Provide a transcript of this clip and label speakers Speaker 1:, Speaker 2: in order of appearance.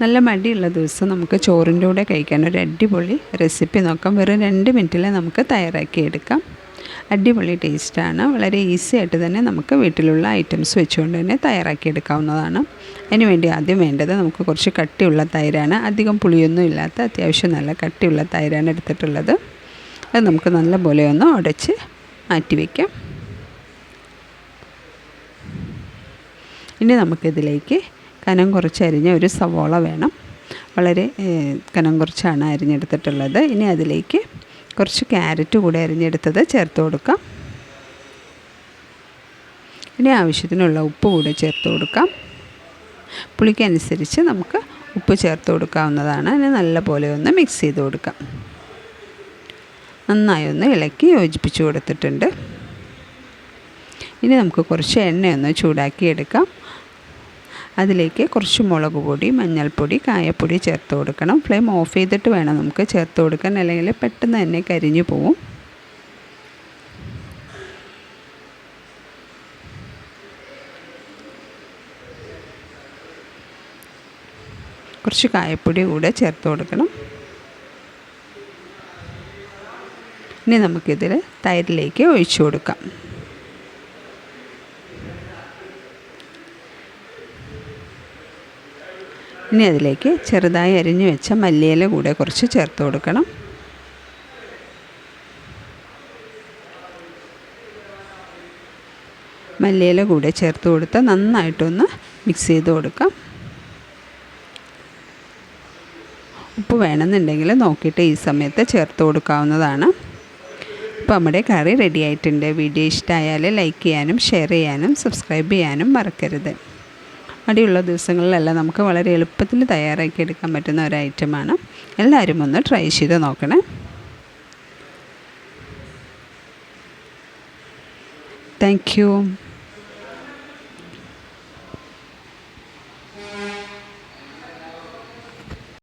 Speaker 1: നല്ല മടിയുള്ള ദിവസം നമുക്ക് ചോറിന്റെ കൂടെ കഴിക്കാൻ ഒരു അടിപൊളി റെസിപ്പി നോക്കാം. വെറും രണ്ട് മിനിറ്റിൽ നമുക്ക് തയ്യാറാക്കിയെടുക്കാം അടിപൊളി ടേസ്റ്റാണ് വളരെ ഈസി ആയിട്ട് തന്നെ നമുക്ക് വീട്ടിലുള്ള ഐറ്റംസ് വെച്ചുകൊണ്ട് തന്നെ തയ്യാറാക്കിയെടുക്കാവുന്നതാണ് അതിന് വേണ്ടി ആദ്യം വേണ്ടത് നമുക്ക് കുറച്ച് കട്ടിയുള്ള തൈരാണ്. അധികം പുളിയൊന്നും ഇല്ലാത്ത അത്യാവശ്യം നല്ല കട്ടിയുള്ള തൈരാണ് എടുത്തിട്ടുള്ളത്. അത് നമുക്ക് നല്ലപോലെ ഒന്ന് ഉടച്ച് മാറ്റി വയ്ക്കാം ഇനി നമുക്കിതിലേക്ക് കനം കുറച്ചരിഞ്ഞ ഒരു സവോള വേണം. വളരെ കനം കുറച്ചാണ് അരിഞ്ഞെടുത്തിട്ടുള്ളത്. ഇനി അതിലേക്ക് കുറച്ച് ക്യാരറ്റ് കൂടെ അരിഞ്ഞെടുത്തത് ചേർത്ത് കൊടുക്കാം. ഇനി ആവശ്യത്തിനുള്ള ഉപ്പ് കൂടെ ചേർത്ത് കൊടുക്കാം. പുളിക്കനുസരിച്ച് നമുക്ക് ഉപ്പ് ചേർത്ത് കൊടുക്കാവുന്നതാണ്. ഇനി നല്ലപോലെ ഒന്ന് മിക്സ് ചെയ്ത് കൊടുക്കാം. നന്നായി ഒന്ന് ഇളക്കി യോജിപ്പിച്ച് കൊടുത്തിട്ടുണ്ട്. ഇനി നമുക്ക് കുറച്ച് എണ്ണയൊന്ന് ചൂടാക്കി എടുക്കാം അതിലേക്ക് കുറച്ച് മുളക് പൊടി മഞ്ഞൾപ്പൊടി കായപ്പൊടി ചേർത്ത് കൊടുക്കണം. ഫ്ലെയിം ഓഫ് ചെയ്തിട്ട് വേണം നമുക്ക് ചേർത്ത് കൊടുക്കാൻ. അല്ലെങ്കിൽ പെട്ടെന്ന് തന്നെ കരിഞ്ഞു പോവും. കുറച്ച് കായപ്പൊടി കൂടെ ചേർത്ത് കൊടുക്കണം. ഇനി നമുക്കിതിൽ തൈരിലേക്ക് ഒഴിച്ചു കൊടുക്കാം. ഇനി അതിലേക്ക് ചെറുതായി അരിഞ്ഞു വെച്ച മല്ലിയില കൂടെ കുറച്ച് ചേർത്ത് കൊടുക്കണം. മല്ലിയില കൂടെ ചേർത്ത് കൊടുത്ത് നന്നായിട്ടൊന്ന് മിക്സ് ചെയ്ത് കൊടുക്കാം. ഉപ്പ് വേണമെന്നുണ്ടെങ്കിൽ നോക്കിയിട്ട് ഈ സമയത്ത് ചേർത്ത് കൊടുക്കാവുന്നതാണ്. ഇപ്പം നമ്മുടെ കറി റെഡി ആയിട്ടുണ്ട്. വീഡിയോ ഇഷ്ടമായാൽ ലൈക്ക് ചെയ്യാനും ഷെയർ ചെയ്യാനും സബ്സ്ക്രൈബ് ചെയ്യാനും മറക്കരുത്. മടിയുള്ള ദിവസങ്ങളിലെല്ലാം നമുക്ക് വളരെ എളുപ്പത്തിൽ തയ്യാറാക്കി എടുക്കാൻ പറ്റുന്ന ഒരു ഐറ്റമാണ്. എല്ലാവരും ഒന്ന് ട്രൈ ചെയ്ത് നോക്കണേ. താങ്ക്